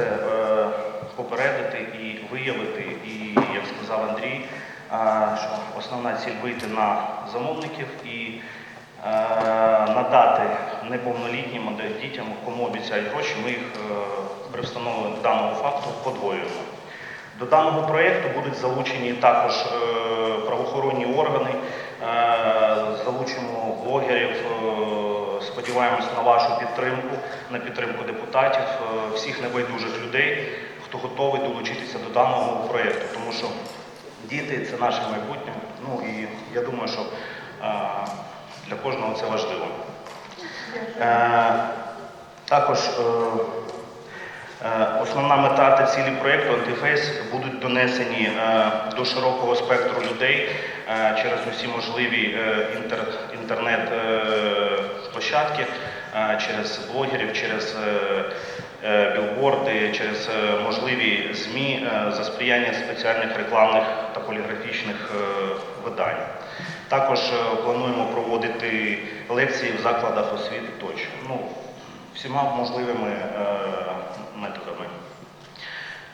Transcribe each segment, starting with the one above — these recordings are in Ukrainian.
це е, попередити і виявити, і, як сказав Андрій, е, що основна ціль вийти на замовників і е, надати неповнолітнім дітям, кому обіцяють гроші, ми їх при встановленні даного факту подвоюємо. До даного проєкту будуть залучені також правоохоронні органи, залучимо блогерів. Сподіваємось на вашу підтримку, на підтримку депутатів, е, всіх небайдужих людей, хто готовий долучитися до даного проєкту, тому що діти це наше майбутнє. Ну і я думаю, що е, для кожного це важливо. Е, Також Основна мета та цілі проєкту антифейс будуть донесені до широкого спектру людей через усі можливі е, інтер, інтернет-площадки, через блогерів, через е, е, білборди, через е, можливі ЗМІ е, за сприяння спеціальних рекламних та поліграфічних е, видань. Також е, плануємо проводити лекції в закладах освіти тощо. Ну, всіма можливими е, методами.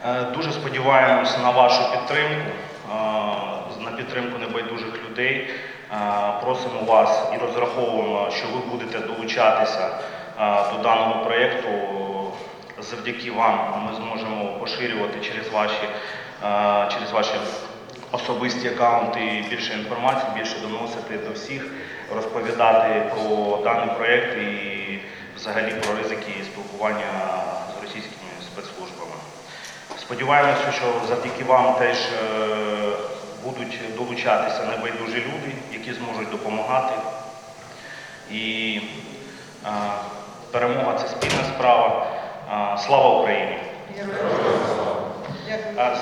Е, Дуже сподіваємось на вашу підтримку, е, на підтримку небайдужих людей. Е, Просимо вас і розраховуємо, що ви будете долучатися е, до даного проєкту. Завдяки вам ми зможемо поширювати через ваші, е, через ваші особисті аккаунти більше інформації, більше доносити до всіх, розповідати про даний проєкт і взагалі про ризики спілкування з російськими спецслужбами. Сподіваємося, що завдяки вам теж будуть долучатися небайдужі люди, які зможуть допомагати. І е, перемога це спільна справа. Е, Слава Україні!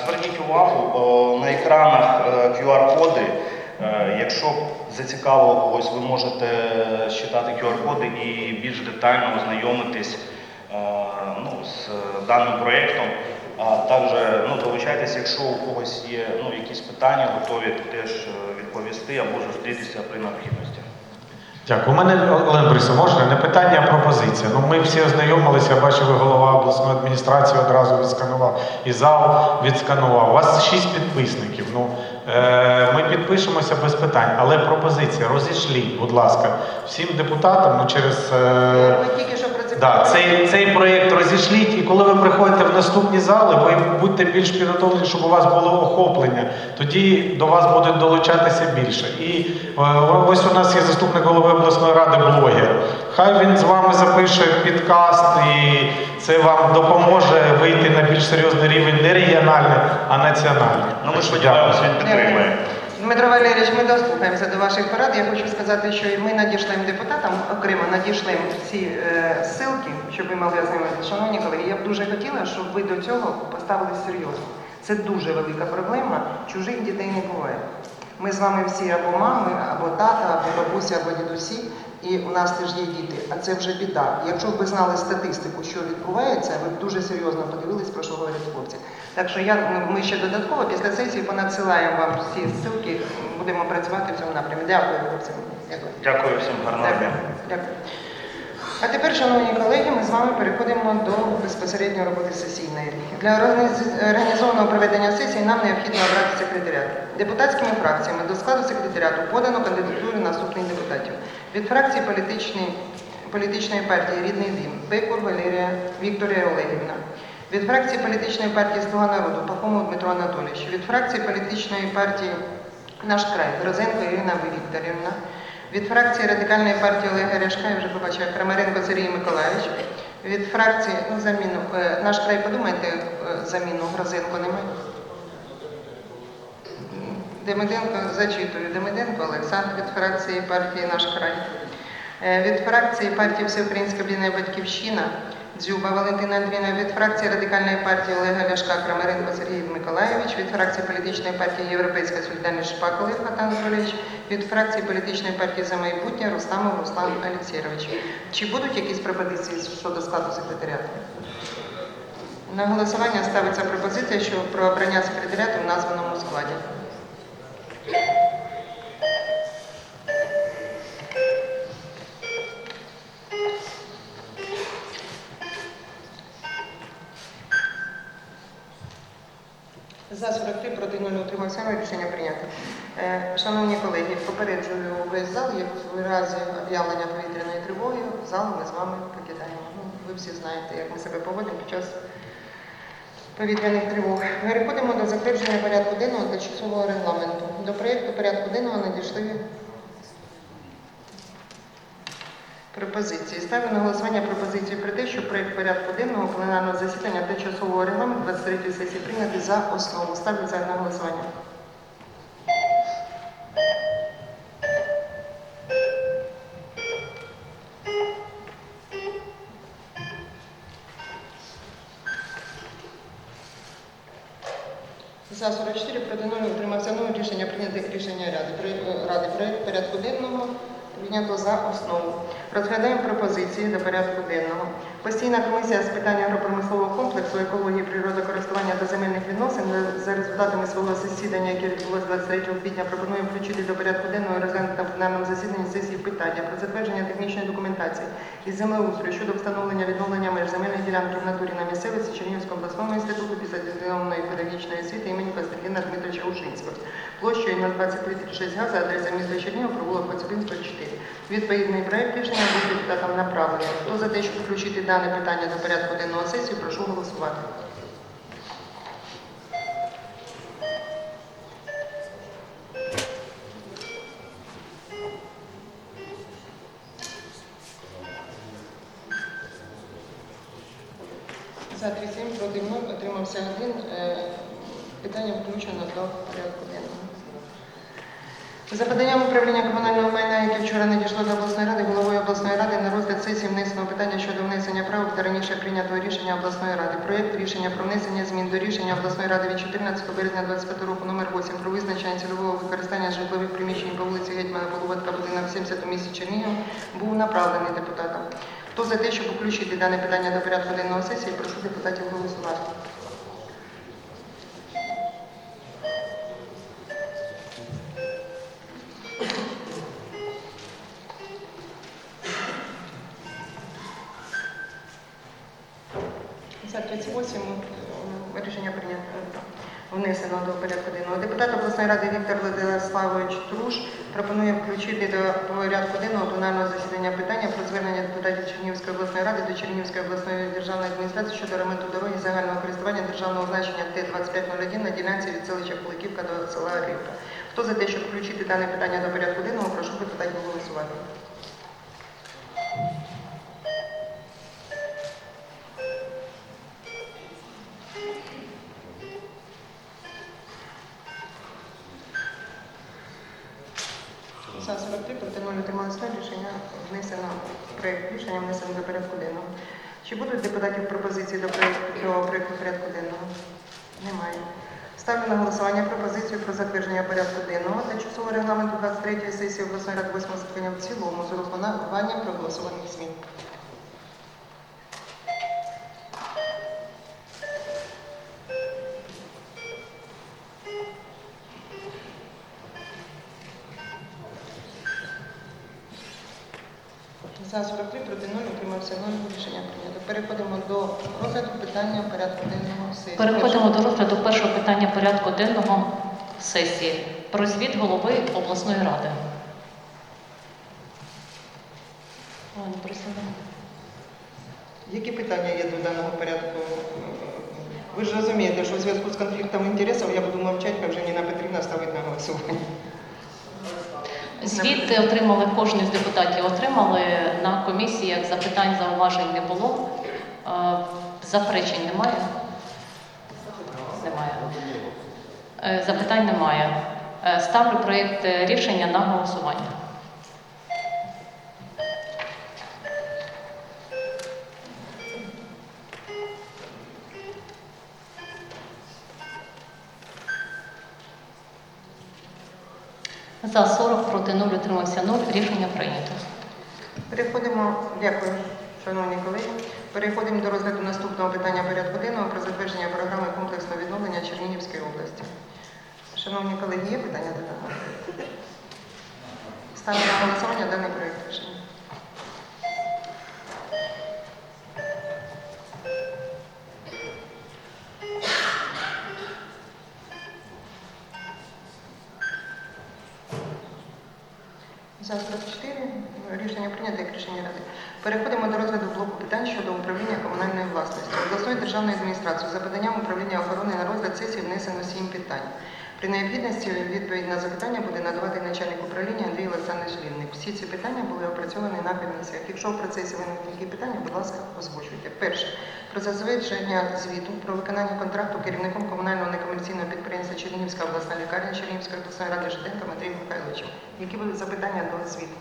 Зверніть увагу, на екранах е, QR-коди. Е, Якщо зацікавило когось, ви можете читати QR-коди і більш детально ознайомитись е, ну, з даним проєктом. А також ну, долучайтесь, якщо у когось є ну, якісь питання, готові теж відповісти або зустрітися при необхідності. Дякую. У мене Олена Борисовна, можна не питання, а пропозиція. Ну, ми всі ознайомилися, ви голова обласної адміністрації одразу відсканував, і зал відсканував. У вас шість підписників. Ну, е, ми підпишемося без питань, але пропозиція розійшліть, будь ласка, всім депутатам ну, через. Е, Да, цей, цей проєкт розійшліть, і коли ви приходите в наступні зали, ви будьте більш підготовлені, щоб у вас було охоплення. Тоді до вас будуть долучатися більше. І е, ось у нас є заступник голови обласної ради блогер. Хай він з вами запише підкаст, і це вам допоможе вийти на більш серйозний рівень не регіональний, а національний. Ну, ми сподіваємося, він підтримує. Дмитро Валерійович, ми дослухаємося до ваших порад. Я хочу сказати, що ми надішлем депутатам, окремо надішлем всі е, ссылки, щоб ви могли ознайомитися. Шановні колеги, я б дуже хотіла, щоб ви до цього поставились серйозно. Це дуже велика проблема. Чужих дітей не буває. Ми з вами всі або мами, або тата, або бабусі, або дідусі, і у нас теж є діти. А це вже біда. Якщо б ви знали статистику, що відбувається, ви б дуже серйозно подивились, про що говорять хлопці. Так що я, ми ще додатково після сесії понадсилаємо вам всі ссылки, будемо працювати в цьому напрямі. Дякую, хлопці. Дякую. Дякую всім гарного дня. Дякую. А тепер, шановні колеги, ми з вами переходимо до безпосередньо роботи сесійної. Для організованого проведення сесії нам необхідно обрати секретаріат. Депутатськими фракціями до складу секретаріату подано кандидатури наступних депутатів. Від фракції політичної, політичної партії Рідний Дім Пекур Валерія Вікторія Олегівна. Від фракції політичної партії Слуга народу Пахомов Дмитро Анатолійович. Від фракції політичної партії Наш край Розенко Ірина Вікторівна. Від фракції Радикальної партії Олега Ряшка, я вже побачила, Крамаренко Сергій Миколаївич. Від фракції, ну, заміну, е, наш край, подумайте, е, заміну Грозенко немає. Демиденко зачитую. Демиденко Олександр від фракції партії Наш край. Е, Від фракції партії Всеукраїнська об'єднання Батьківщина Дзюба Валентина Андріївна, від фракції Радикальної партії Олега Ляшка Крамаренко Сергій Миколаєвич, від фракції політичної партії Європейська Солідарність Шпак Олег Натан від фракції політичної партії За майбутнє Рустамов Руслан Олексійович. Чи будуть якісь пропозиції щодо складу секретаріату? На голосування ставиться пропозиція що про обрання секретаріату в названому складі. За 43 проти 0 утримався 0. Рішення прийнято. Е, Шановні колеги, попереджую весь зал, як в разі об'явлення повітряної тривоги, зал ми з вами покидаємо. Ну, ви всі знаєте, як ми себе поводимо під час повітряних тривог. Переходимо до затвердження порядку денного та часового регламенту. До проєкту порядку денного надійшли пропозиції. Ставлю на голосування пропозицію про те, що проєкт порядку денного пленарного засідання та часового регламенту 23 сесії прийняти за основу. Ставлю це на голосування. Рішення ради. Ради проєкт порядку денного прийнято за основу. Розглядаємо пропозиції до порядку денного. Постійна комісія з питань агропромислового комплексу, екології, природокористування та земельних відносин за результатами свого засідання, яке відбулося 23 квітня, пропонує включити до порядку денного розглянути на пленарному засіданні сесії питання про затвердження технічної документації із землеустрою щодо встановлення відновлення меж земельної ділянки в натурі на місцевості Чернігівського обласного інституту післядипломної педагогічної освіти імені Костянтина Дмитровича Ушинського площею 02336 га за адресою міста Чернігів, провулок Коцюбинського, 4. Відповідний проект рішення був депутатам направлений. Хто за те, щоб включити дане питання до порядку денного сесії, прошу голосувати. За 37 проти 0, отримався один. Е, Питання включено до порядку денного. За поданням управління комунального майна, яке вчора надійшло до обласної ради, головою обласної ради на розгляд сесії внесено питання щодо внесення правок та раніше прийнятого рішення обласної ради. Проєкт рішення про внесення змін до рішення обласної ради від 14 березня 25 року номер 8 про визначення цільового використання житлових приміщень по вулиці Гетьмана Полуботка, будинок 70 у місті Чернігів, був направлений депутатам. Хто за те, щоб включити дане питання до порядку денного сесії, прошу депутатів голосувати. Внесено до порядку денного. Депутат обласної ради Віктор Владиславович Труш пропонує включити до порядку денного пленарного засідання питання про звернення депутатів Чернігівської обласної ради до Чернігівської обласної державної адміністрації щодо ремонту дороги загального користування державного значення Т-2501 на ділянці від селища Куликівка до села Рівка. Хто за те, щоб включити дане питання до порядку денного, прошу депутатів голосувати. Чи будуть депутатів пропозиції до проєкту до проєкту порядку денного? Немає. Ставлю на голосування пропозицію про затвердження порядку денного та часового регламенту 23-ї сесії обласної ради 8 скликання в цілому з урахуванням проголосованих змін. За 43 проти 0 утримався 0. Рішення. Переходимо до розгляду питання порядку денного сесії. Переходимо до розгляду першого питання порядку денного сесії про звіт голови обласної ради. Які питання є до даного порядку? Ви ж розумієте, що в зв'язку з конфліктом інтересів я буду мовчати, як вже Ніна Петрівна ставить на голосування. Звіт отримали кожен з депутатів. Отримали на комісіях запитань, зауважень не було. Заперечень немає? Немає. Е, Запитань немає. Е, Ставлю проєкт рішення на голосування. За 40 проти 0 утримався 0. Рішення прийнято. Переходимо, дякую, шановні колеги. Переходимо до розгляду наступного питання порядку денного про затвердження програми комплексного відновлення Чернігівської області. Шановні колеги, є питання до даного? Ставлю на голосування даний проєкт рішення прийнято як рішення ради. Переходимо до розгляду блоку питань щодо управління комунальної власності. Обласною державною адміністрацією за поданням управління охорони на розгляд сесії внесено 7 питань. При необхідності відповідь на запитання буде надавати начальник управління Андрій Олександрович Лівник. Всі ці питання були опрацьовані на комісіях. Якщо в процесі виникнуть які питання, будь ласка, озвучуйте. Перше. Про затвердження звіту про виконання контракту керівником комунального некомерційного підприємства Чернігівська обласна лікарня Чернігівської обласної ради Жиденком Андрієм Михайловичем. Які були запитання до звіту?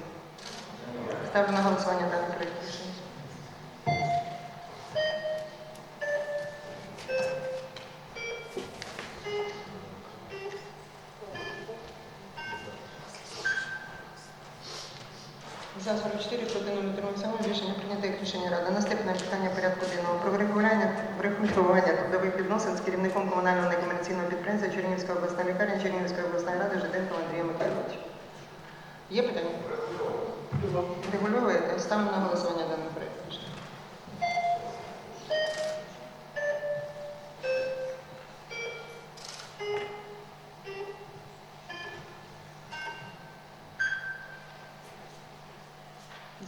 Ставлю на голосування даний проект рішення. За 44 проти 0 утримався 0. Рішення прийнято як рішення ради. Наступне питання порядку денного про врегулювання врегулювання трудових відносин з керівником комунального некомерційного підприємства Чернігівська обласна лікарня Чернігівської обласної ради Жиденко Андрія Михайловича. Є питання? Регульовуєте? Ставимо на голосування даний проєкт.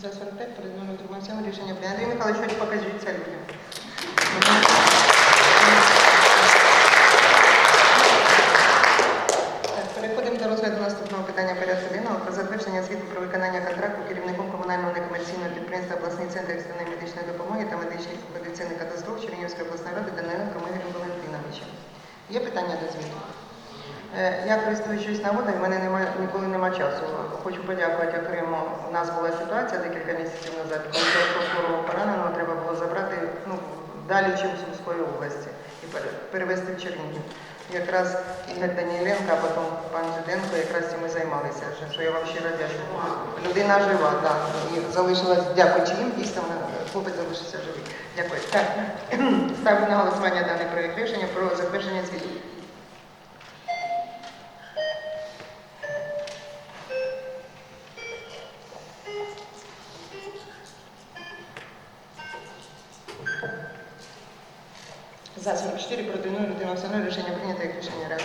За 45 перед номером 27 рішення прийнято. Андрій Михайлович, покажіть людям. Так, Переходимо до розгляду наступного питання порядку денного про затвердження звіту про виконання контракту керівником комунального некомерційного підприємства обласний центр екстреної медичної допомоги та медичних медицини катастроф Чернігівської обласної ради Даниленко Мигорем Валентиновичем. Є питання до? Е, Я користуючись нагодою, в мене немає ніколи нема часу. Хочу подякувати окремо. У нас була ситуація декілька місяців назад, коли хворого пораненого треба було забрати ну, далі, ніж в Сумської області, і перевезти в Чернігів. Якраз Ігор Даніленко, а потім пан Жиденко, якраз цим і займалися. Що я вам щиро дякую. Людина жива, так. І залишилась, дякуючи їм, дійсно хлопець залишився живий. Дякую. Так, ставлю на голосування даний проєкт рішення про затвердження звіту. За 44 проти 0, утримався 0, рішення прийнято як рішення ради.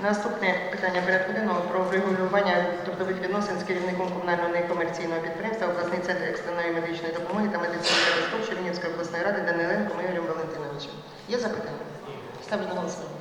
Наступне питання порядку денного про врегулювання трудових відносин з керівником комунального некомерційного підприємства обласний центр екстреної медичної допомоги та медицини катастроф Чернігівської обласної ради Даниленко Мигорем Валентиновичем. Є запитання? Ставлю на голосування.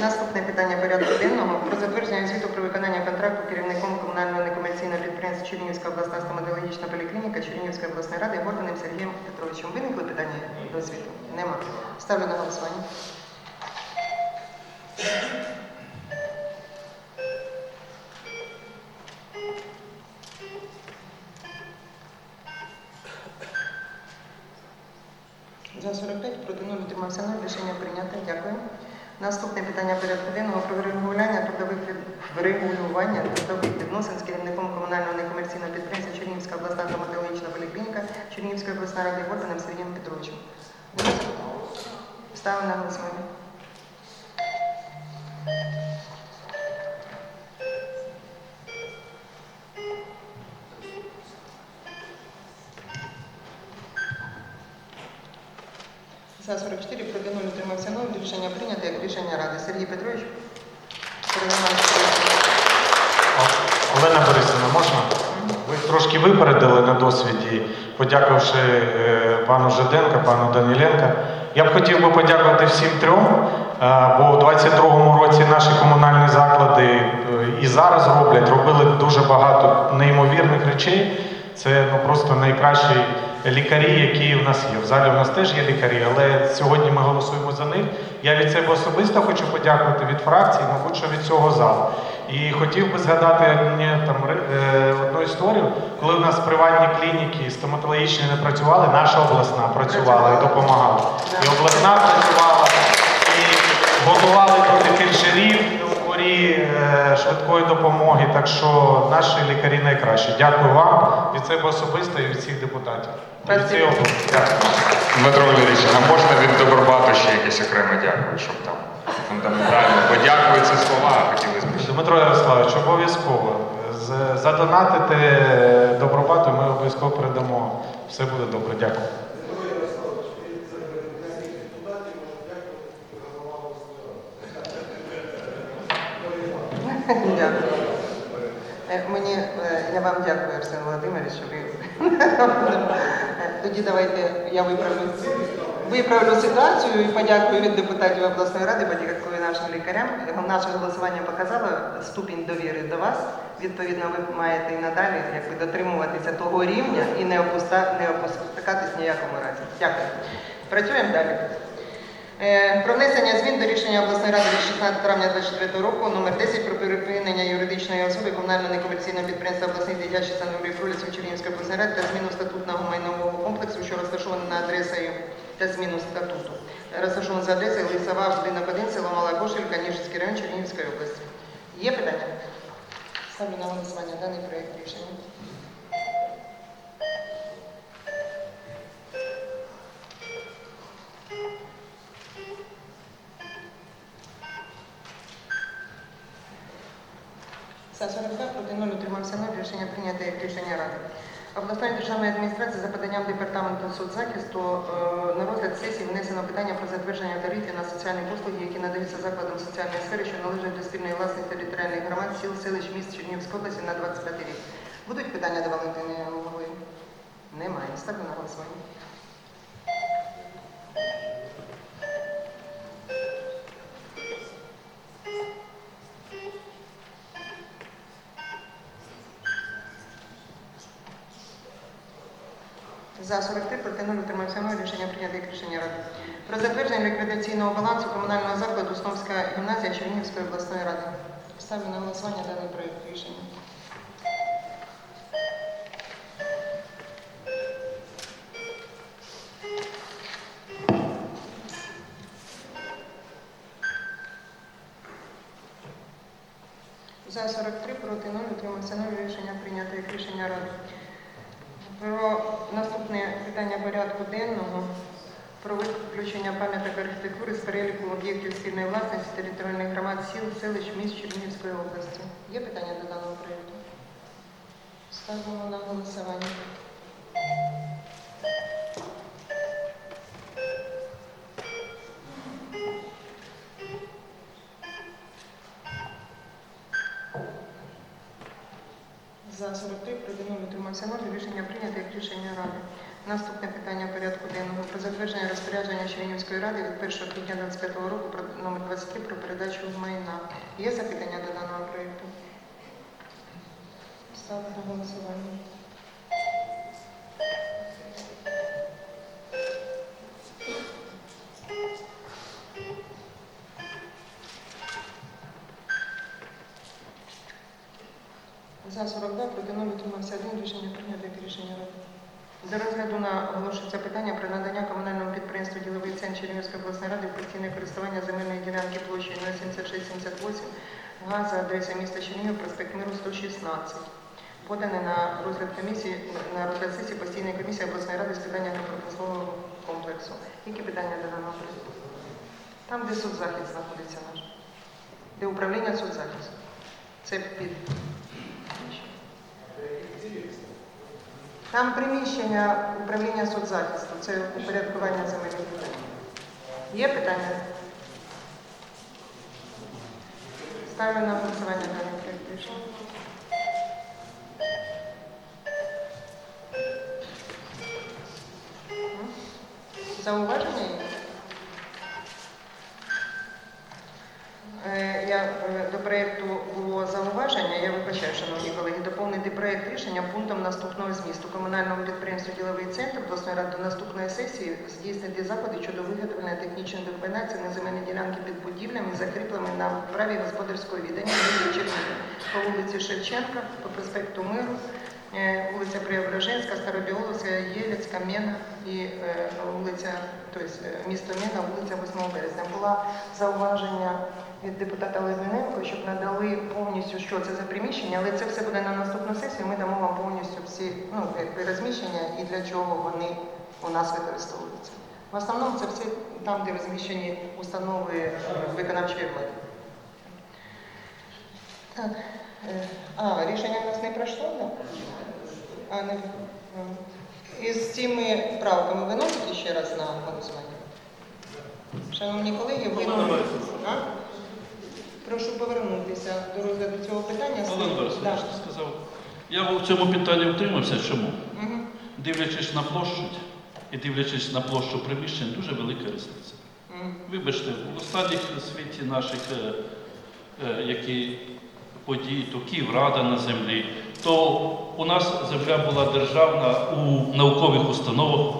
Наступне питання порядку денного про затвердження звіту про виконання контракту керівником комунального некомерційного підприємства Чернігівська обласна стоматологічна поліклініка Чернігівської обласної ради Гордоним Сергієм Петровичем. Виникли питання до звіту? Нема. Ставлю на голосування. За 45 проти 0 утримався 0. Рішення прийнято. Дякую. Наступне питання порядку денного про врегулювання трудових врегулювання трудових відносин з керівником комунального некомерційного підприємства Чернігівська обласна травматологічна поліклініка Чернігівської обласної ради Гордоном Сергієм Петровичем. Ставлю на голосування. Рішення ради. Сергій Петрович. Олена Борисівна, можна? Ви трошки випередили на досвіді, подякувавши е, пану Жиденка, пану Даніленка. Я б хотів би подякувати всім трьом, е, бо в 22-му році наші комунальні заклади е, і зараз роблять, робили дуже багато неймовірних речей. Це ну, просто найкращі лікарі, які в нас є. В залі в нас теж є лікарі, але сьогодні ми голосуємо за них. Я від себе особисто хочу подякувати від фракції, мабуть, що від цього залу. І хотів би згадати там, е, одну історію, коли у нас приватні клініки стоматологічні не працювали, наша обласна працювала і допомагала. І обласна працювала, і готували до фельдшерів е, швидкої допомоги. Так що наші лікарі найкращі. Дякую вам від себе особисто і від всіх депутатів. Від цієї. Дякую. Дмитро Валерійович, а можна від Добробату ще якесь окреме дякую, щоб там фундаментально. Подякую, це слова, хотілося б. Дмитро Ярославович, обов'язково. З- Задонатите добробату, ми обов'язково передамо. Все буде добре. Дякую. Дякую. Е, Мені, е, я вам дякую, Арсен Володимирович, що ви. Тоді давайте я виправлю, виправлю ситуацію і подякую від депутатів обласної ради, подякую нашим лікарям. Наше голосування показало ступінь довіри до вас. Відповідно, ви маєте і надалі якби, дотримуватися того рівня і не, опускатись ні в якому разі. Дякую. Працюємо далі. Е, Про внесення змін до рішення обласної ради від 16 травня 2024 року номер 10 про припинення юридичної особи комунального некомерційного підприємства обласний дитячий садовий пролісів Чернігівської обласної ради та зміну статутного майнового комплексу, що розташований на адресою та зміну статуту. Розташований за адресою будинок 1, село Мала Кошелька, Ніжинський район Чернігівської області. Є питання? Ставлю на голосування даний проєкт рішення. Рішення прийнято рішення Ради. Обласної державної адміністрації за поданням департаменту соцзахисту е, на розгляд сесії внесено питання про затвердження тарифів на соціальні послуги, які надаються закладам соціальної сфери, що належать до спільної власних територіальних громад сіл, селищ, міст Чернівської області на 25 рік. Будуть питання до Валентини голови? Немає. Ставлю на голосування. За 43 проти 0 утримався 0. Рішення прийнято як рішення Ради. Про затвердження ліквідаційного балансу комунального закладу Сновська гімназія Чернігівської обласної ради. Ставлю на голосування даний проєкт рішення. Виключення пам'яток архітектури з переліку об'єктів спільної власності територіальних громад сіл, селищ, міст Чернігівської області. Є питання до даного проєкту? Ставимо на голосування. За 43 проти 0 утримався 0. Рішення прийнято як рішення Ради. Наступне питання порядку денного про затвердження розпорядження Чернігівської ради від 1 квітня 2025 року про номер 23 про передачу майна. Є запитання до даного проєкту? Ставлю на голосування. Користування земельної ділянки площею 07678 га за адресою міста Чернігів, проспект Миру 116. Подане на розгляд комісії на розгляд сесії постійної комісії обласної ради з питання агропромислового комплексу. Які питання до даного проекту? Там, де соцзахист знаходиться наш, де управління соцзахисту. Це під Там приміщення управління соцзахисту, це упорядкування земельних питань. Є питання? Ставлю на голосування даний проект рішення. Зауваження є? Е, Я е, до проєкту було зауваження. Я вибачаю, шановні колеги, доповнити проєкт рішення пунктом наступного змісту комунальному підприємству діловий центр обласної ради до наступної сесії здійснити заходи щодо виготовлення технічної документації на земельні ділянки під будівлями, закріпленими на праві господарського відання по вулиці Шевченка, по проспекту Миру, е, вулиця Преображенська, Старобіоловська, Єлецька, Мена і е, вулиця, тобто е, місто Мена, вулиця 8 березня. Була зауваження від депутата Левиненко, щоб надали повністю, що це за приміщення, але це все буде на наступну сесію. Ми дамо вам повністю всі ну, розміщення і для чого вони у нас використовуються. В основному це все там, де розміщені установи е, виконавчої влади. Так. е, А, рішення в нас не пройшло, так? А, не. м. Із цими правками виносите ще раз на голосування? Шановні колеги, ви... Прошу повернутися до розгляду цього питання. Олег Борисович, Да. сказав. Я в цьому питанні утримався. Чому? Мгм. Дивлячись на площу і дивлячись на площу приміщень, дуже велика різниця. Мгм. Вибачте, в останніх світі наших е, е, які подій, то Київрада на землі, то у нас земля була державна у наукових установах,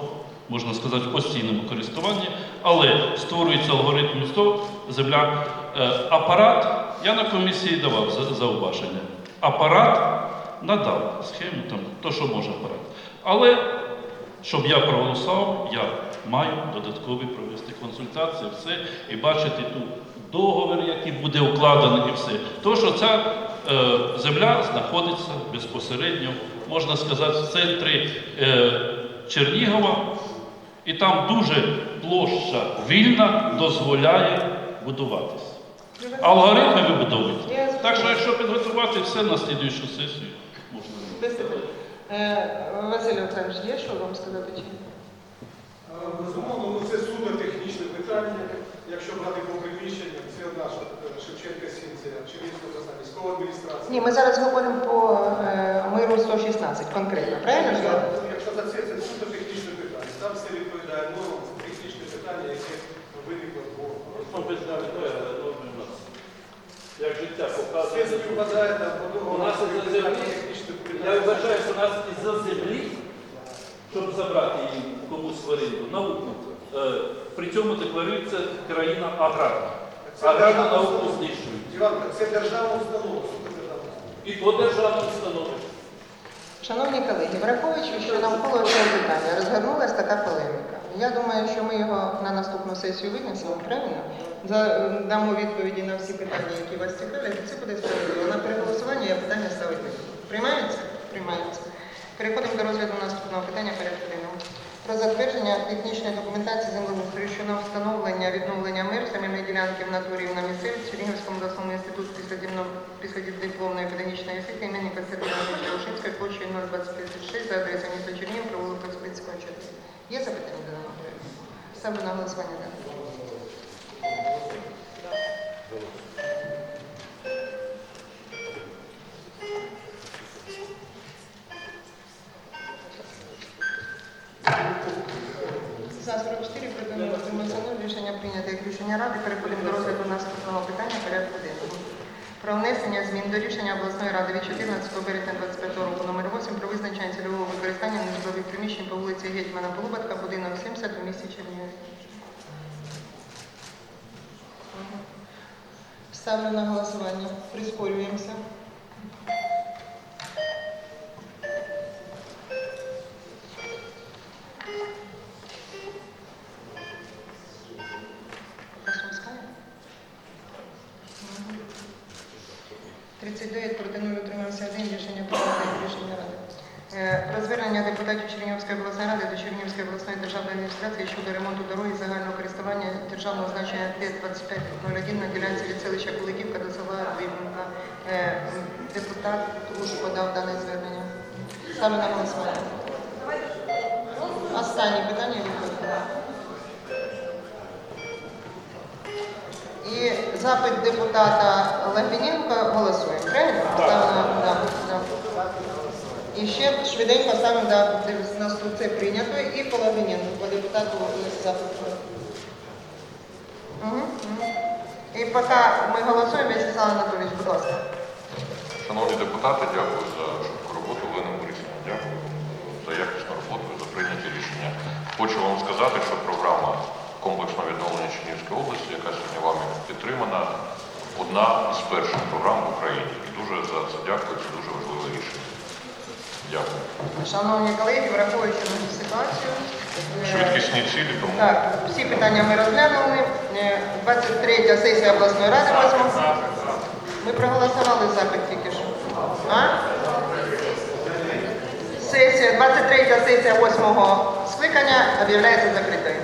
можна сказати, в постійному користуванні, але створюється алгоритм того, земля. Е, апарат, я на комісії давав за- зауваження. Апарат надав схему, там, то, що може апарат. Але щоб я проголосував, я маю додаткові провести консультації, все, і бачити тут договір, який буде укладений, і все. То, що ця е, земля знаходиться безпосередньо, можна сказати, в центрі е, Чернігова, і там дуже площа вільна дозволяє будуватися. Алгоритми вибудовують. Так що, якщо підготувати все на слідуючу сесію, можна. Без. Е, Василь Олександрович, є що вам сказати? Чи? ні? Е, Безумовно, ну це суто технічне питання. Якщо брати по приміщенню, це наша е, Шевченка Сінція, Чернігівська обласна військова адміністрація. Ні, ми зараз говоримо по миру 116 конкретно, правильно? Якщо за це, це суто технічне питання. Там все відповідає нормам, це технічне питання, яке виникло по Як життя Все показує. співпадає там У нас із-за землі, я вважаю, що у нас із-за землі, щоб забрати її комусь в оренду, науку. Е, При цьому декларується країна аграрна. Аграрну науку знищують. Іванка, це державна установа, державна установа. І то державна установа. Шановні колеги, враховуючи, що навколо цього питання розгорнулася така полеміка. Я думаю, що ми його на наступну сесію винесемо, правильно? Дамо відповіді на всі питання, які вас цікавлять, це буде справедливо. На переголосування я питання ставити. Приймається? Приймається. Переходимо до розгляду наступного питання порядку денного. Про затвердження технічної документації землеустрою щодо встановлення відновлення мир земельної ділянки в натурі на місцевості Чернігівському обласному післядиплом- післядипломної педагогічної освіти імені Костянтина Ушинської площею 0256 за адресою міста Чернігів, провулок Коспицького 4. Є запитання до проекту? Ставлю на голосування. За 44 придумали інформаційне рішення прийнято як рішення Ради. Переходимо до розгляду наступного питання порядку денного. Про внесення змін до рішення обласної ради від 14 березня 25 року номер 8 про визначення цільового приміщень по вулиці Гетьмана Полубатка, будинок 70 у місті Чернігів. Ставлю на голосування. Прискорюємося. Мгм. 39 проти 0 утримався 1. Рішення прийнято рішення ради. Е, Про звернення депутатів Чернігівської обласної ради до Чернігівської обласної державної адміністрації щодо ремонту дороги загального користування державного значення Т-2501 на ділянці від селища Куликівка до села Рибнка. Е, Депутат Туш подав дане звернення. Ставлю на голосування. Останнє питання відповідно. І запит депутата Логвиненка голосуємо, правильно? Да. І ще швиденько ставимо, да, тут це прийнято, і по по депутату. Угу, угу. І поки ми голосуємо, Вячеслав Анатолійович, будь ласка. Шановні депутати, дякую за швидку роботу. Олена Борисівна, дякую за якісну роботу, за прийняті рішення. Хочу вам сказати, що програма комплексного відновлення Чернігівської області, яка сьогодні вами підтримана, одна з перших програм в Україні. І дуже за це дякую. Це дуже важливе рішення. Дякую. Шановні колеги, враховуючи нашу ситуацію. е, Швидкісні цілі, тому Так, всі питання ми розглянули. Е, 23 сесія обласної ради. Ми проголосували запит тільки що. А? Сесія, 23 сесія 8 скликання об'являється закритою.